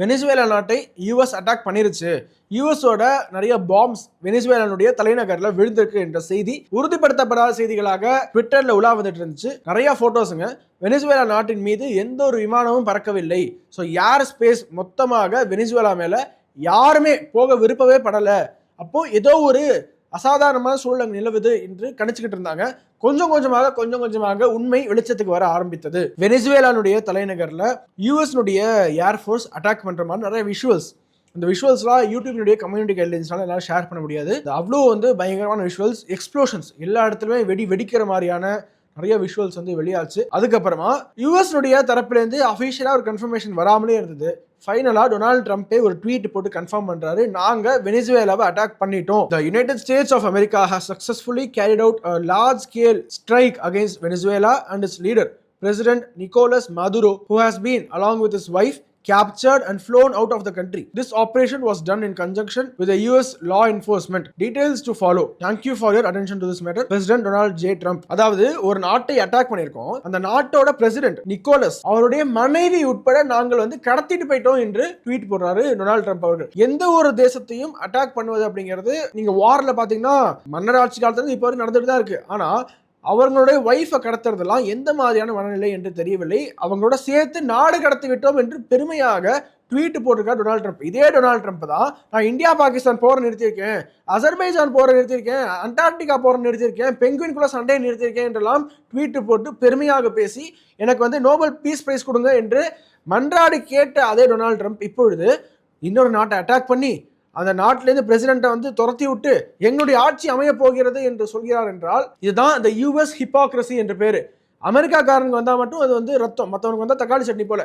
Venezuela நாட்டை US attack பண்ணிருச்சு. யூஎஸோட நிறைய பாம்ஸ் வெனிசுவேலனுடைய தலைநகரில் விழுந்திருக்கு என்ற செய்தி உறுதிப்படுத்தப்படாத செய்திகளாக ட்விட்டரில் உலா வந்துட்டு இருந்துச்சு. நிறைய ஃபோட்டோஸுங்க வெனிசுவேலா நாட்டின் மீது எந்த ஒரு விமானமும் பறக்கவில்லை. ஸோ ஏர் ஸ்பேஸ் மொத்தமாக வெனிசுவேலா மேலே யாருமே போக விருப்பவே படலை. அப்போது ஏதோ ஒரு அசாதாரணமான சூழ்நிலை நிலவுது என்று கணிச்சுக்கிட்டு இருந்தாங்க. கொஞ்சம் கொஞ்சமாக கொஞ்சம் கொஞ்சமாக உண்மை வெளிச்சத்துக்கு வர ஆரம்பித்தது. வெனிசுவேலானுடைய தலைநகரில் யூஎஸ்னுடைய ஏர்ஃபோர்ஸ் அட்டாக் பண்ணுற மாதிரி நிறைய விஷுவல்ஸ் இந்த விஷுவல்ஸ்லாம் யூடியூப்னுடைய கம்யூனிட்டி கைட்லைன்ஸ்னால எல்லாம் ஷேர் பண்ண முடியாது. அவ்வளோ வந்து பயங்கரமான விஷுவல்ஸ் எக்ஸ்ப்ளோஷன்ஸ் எல்லா இடத்துலையுமே வெடி வெடிக்கிற மாதிரியான நிறைய விஷுவல்ஸ் வந்து வெளியாச்சு. அதுக்கப்புறமா யூஎஸ்னுடைய தரப்புலேருந்து அஃபிஷியலாக ஒரு கன்ஃபர்மேஷன் வராமலே இருந்தது. ஃபைனலாக டொனால்டு ட்ரம்ப்பே ஒரு ட்வீட் போட்டு கன்ஃபார்ம் பண்ணுறாரு நாங்கள் வெனிசுவேலாவை அட்டாக் பண்ணிட்டோம். The United States of America has successfully carried out a large scale strike against Venezuela and its leader President Nicolas Maduro, who has been, along with his wife, captured and flown out of the country. This operation was done in conjunction with the US law enforcement. Details to follow. Thank you for your attention to this matter. President Donald J. அதாவது ஒரு நாட்டை attack பண்ணியிருக்கோம் அந்த நாட்டோட president Nicolas அவருடைய மனைவி உட்பட நாங்கள் வந்து கடத்திட்டு போயிட்டோம் என்று ட்வீட் போடுறாரு டொனால்ட் ட்ரம்ப் அவர்கள் எந்த ஒரு தேசத்தையும் அட்டாக் பண்ணுவது அப்படிங்கிறது நீங்க வார்ல பாத்தீங்கன்னா மன்னர் ஆட்சி காலத்துல இப்போ வரைக்கும் நடந்துட்டு தான் இருக்கு ஆனா அவங்களுடைய ஒய்ஃபை கடத்துறதெல்லாம் எந்த மாதிரியான மனநிலை என்று தெரியவில்லை. அவங்களோட சேர்த்து நாடு கடத்தி விட்டோம் என்று பெருமையாக ட்வீட் போட்டிருக்கார் டொனால்ட் ட்ரம்ப் இதே டொனால்ட் ட்ரம்ப் தான். நான் இந்தியா பாகிஸ்தான் போற நிறுத்தியிருக்கேன். அசர்பைஜான் போற நிறுத்தியிருக்கேன். அண்டார்டிகா போற நிறுத்தியிருக்கேன். பெங்குவின்குள்ள சண்டையை நிறுத்தியிருக்கேன் என்றெல்லாம் ட்வீட்டு போட்டு பெருமையாக பேசி எனக்கு வந்து நோபல் பீஸ் பிரைஸ் கொடுங்க என்று மன்றாடி கேட்ட அதே டொனால்ட் ட்ரம்ப் இப்பொழுது இன்னொரு நாட்டை அட்டாக் பண்ணி அந்த நாட்டிலேருந்து பிரசிடென்ட்டை வந்து துரத்தி விட்டு எங்களுடைய ஆட்சி அமைய போகிறது என்று சொல்கிறார் என்றால் இதுதான் இந்த யூஎஸ் ஹிப்பாக்ரசி என்ற பேர். அமெரிக்காக்காரனுக்கு வந்தால் மட்டும் அது வந்து ரத்தம். மற்றவனுக்கு வந்தால் தக்காளி சட்னி போல.